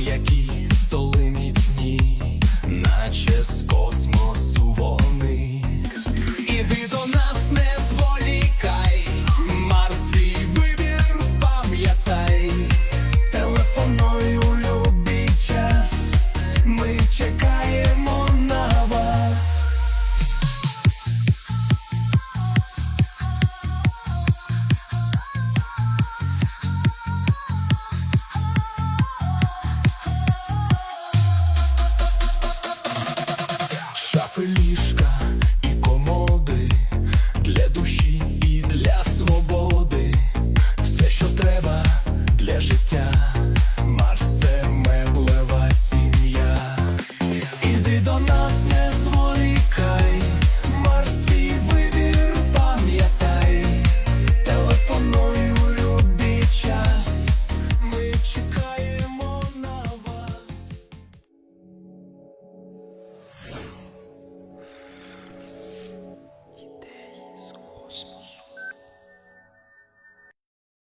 Які столи міцні, наче з космосу вони. Іди до нас, не зволікай, Марс твій вибір, пам'ятай, телефоною любий час, ми чекаємо. шафи ліжка і комоди для душі і для свободи, все, що треба для життя.